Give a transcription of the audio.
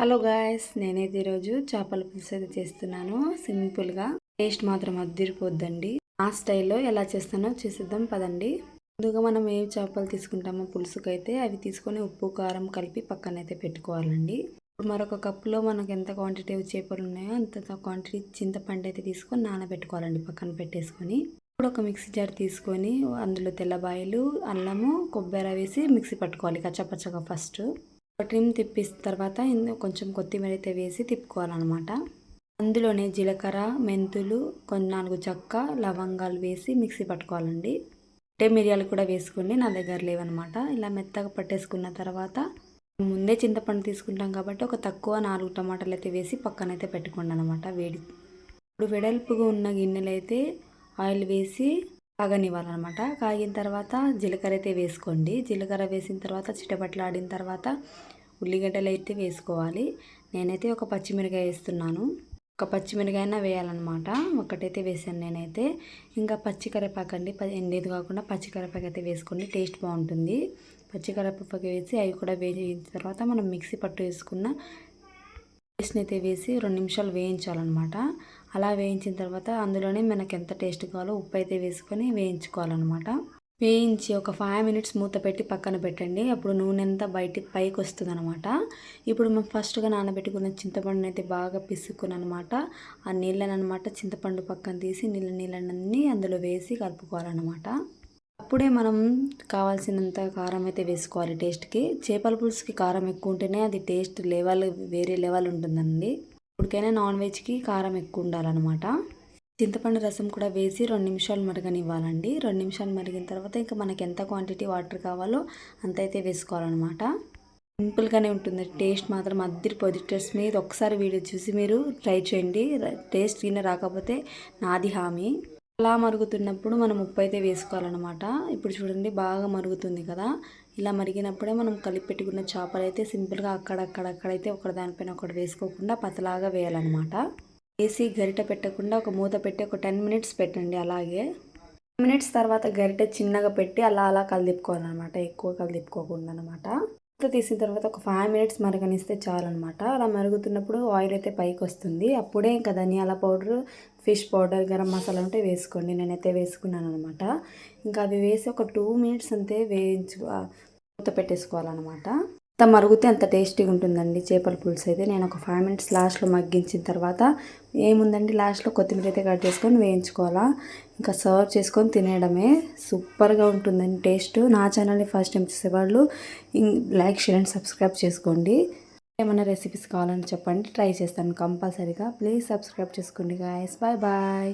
Hello guys నేనైతే ఈరోజు చేపల పులుసు అయితే చేస్తున్నాను. సింపుల్గా టేస్ట్ మాత్రం అద్దరిపోద్దండి ఆ స్టైల్లో ఎలా చేస్తానో చేసేద్దాం పదండి. ముందుగా మనం ఏ చేపలు తీసుకుంటామో పులుసుకైతే అవి తీసుకొని ఉప్పు కారం కలిపి పక్కనైతే పెట్టుకోవాలండి. ఇప్పుడు మరొక కప్పులో మనకు ఎంత క్వాంటిటీ చేపలు ఉన్నాయో అంత క్వాంటిటీ చింతపండు అయితే తీసుకొని నానబెట్టుకోవాలండి పక్కన పెట్టేసుకొని. ఇప్పుడు ఒక మిక్సీ జార్ తీసుకొని అందులో తెల్లబాయలు అల్లము కొబ్బరి వేసి మిక్సీ పట్టుకోవాలి కచ్చపచ్చగా ఫస్ట్. ట్రిమ్ తిప్పిన తర్వాత కొంచెం కొత్తిమీర అయితే వేసి తిప్పుకోవాలన్నమాట. అందులోనే జీలకర్ర మెంతులు కొన్ని నాలుగు చెక్క లవంగాలు వేసి మిక్సీ పట్టుకోవాలండి. అంటే మిరియాలు కూడా వేసుకుని నా దగ్గర లేవన్నమాట. ఇలా మెత్తగా పట్టేసుకున్న తర్వాత ముందే చింతపండు తీసుకుంటాం కాబట్టి ఒక తక్కువ నాలుగు టమాటాలు అయితే వేసి పక్కనైతే పెట్టుకోండి అనమాట వేడి. ఇప్పుడు వెడల్పుగా ఉన్న గిన్నెలు అయితే ఆయిల్ వేసి కాగనివ్వాలన్నమాట. కాగిన తర్వాత జీలకర్ర అయితే వేసుకోండి. జీలకర్ర వేసిన తర్వాత చిటపట్లు ఆడిన తర్వాత ఉల్లిగడ్డలు అయితే వేసుకోవాలి. నేనైతే ఒక పచ్చిమిరకాయ వేస్తున్నాను. ఒక పచ్చిమిరకాయన వేయాలన్నమాట. ఒకటైతే వేసాను నేనైతే. ఇంకా పచ్చికరేపాకు అండి. ఎండేది కాకుండా పచ్చికరేపాకు అయితే వేసుకోండి. టేస్ట్ బాగుంటుంది. పచ్చికరేపాకు వేసి అవి కూడా వేసిన తర్వాత మనం మిక్సీ పట్టు వేసుకున్న పేస్ట్ని అయితే వేసి రెండు నిమిషాలు వేయించాలన్నమాట. అలా వేయించిన తర్వాత అందులోనే మనకు ఎంత టేస్ట్ కావాలో ఉప్పు అయితే వేసుకొని వేయించుకోవాలన్నమాట. వేయించి ఒక ఫైవ్ మినిట్స్ మూత పెట్టి పక్కన పెట్టండి. అప్పుడు నూనె అంతా బయటికి పైకి వస్తుంది అనమాట ఇప్పుడు మనం ఫస్ట్గా నానబెట్టుకున్న చింతపండుని అయితే బాగా పిసుకుని అనమాట ఆ నీళ్ళని అనమాట చింతపండు పక్కన తీసి నీళ్ళ నీళ్ళన్నీ అందులో వేసి కలుపుకోవాలన్నమాట. అప్పుడే మనం కావాల్సినంత కారం అయితే వేసుకోవాలి టేస్ట్కి చేపల పులుసుకి కారం ఎక్కువ ఉంటేనే అది టేస్ట్ లెవెల్ వేరే లెవెల్ ఉంటుందండి. ఇప్పటికైనా నాన్ వెజ్కి కారం ఎక్కువ ఉండాలన్నమాట. చింతపండు రసం కూడా వేసి రెండు నిమిషాలు మరగనివ్వాలండి. రెండు నిమిషాలు మరిగిన తర్వాత ఇంకా మనకి ఎంత క్వాంటిటీ వాటర్ కావాలో అంత అయితే వేసుకోవాలన్నమాట. సింపుల్గానే ఉంటుంది. టేస్ట్ మాత్రం అద్దరిపోద్ది టేస్ట్ మీద ఒకసారి వీడియో చూసి మీరు ట్రై చేయండి. టేస్ట్ తిన్న రాకపోతే నాది హామీ. అలా మరుగుతున్నప్పుడు మనం ఉప్పు అయితే వేసుకోవాలన్నమాట. ఇప్పుడు చూడండి బాగా మరుగుతుంది కదా. ఇలా మరిగినప్పుడే మనం కలిపి పెట్టుకున్న చేపలు అయితే సింపుల్గా అక్కడక్కడక్కడైతే ఒకటి దానిపైన ఒకటి వేసుకోకుండా పతలాగా వేయాలన్నమాట. వేసి గరిట పెట్టకుండా ఒక మూత పెట్టి ఒక టెన్ మినిట్స్ పెట్టండి అలాగే. టెన్ మినిట్స్ తర్వాత గరిట చిన్నగా పెట్టి అలా అలా కలిదిప్పుకోవాలన్నమాట ఎక్కువ కలిదిప్పుకోకుండా అనమాట తీసిన తర్వాత ఒక ఫైవ్ మినిట్స్ మరగనిస్తే చాలన్నమాట. అలా మరుగుతున్నప్పుడు ఆయిల్ అయితే పైకి వస్తుంది. అప్పుడే ఇంకా ధనియాల powder fish powder garam masala ఉంటే వేసుకోండి. నేనైతే వేసుకున్నాను అనమాట ఇంకా అవి వేసి ఒక టూ మినిట్స్ అంతే వేయించు మూత పెట్టేసుకోవాలన్నమాట. అంత మరుగుతే అంత టేస్టీగా ఉంటుందండి చేపల పులుసు అయితే. నేను ఒక ఫైవ్ మినిట్స్ లాస్ట్లో మగ్గించిన తర్వాత ఏముందండి లాస్ట్లో కొత్తిమీర అయితే కట్ చేసుకొని వేయించుకోవాలా. ఇంకా సర్వ్ చేసుకొని తినేయడమే సూపర్గా ఉంటుందండి టేస్ట్. నా ఛానల్ని ఫస్ట్ టైం చూసేవాళ్ళు లైక్ షేర్ అండ్ సబ్స్క్రైబ్ చేసుకోండి. ఏమైనా రెసిపీస్ కావాలని చెప్పండి ట్రై చేస్తాను కంపల్సరీగా. ప్లీజ్ సబ్స్క్రైబ్ చేసుకోండి గాయస్ బాయ్ బాయ్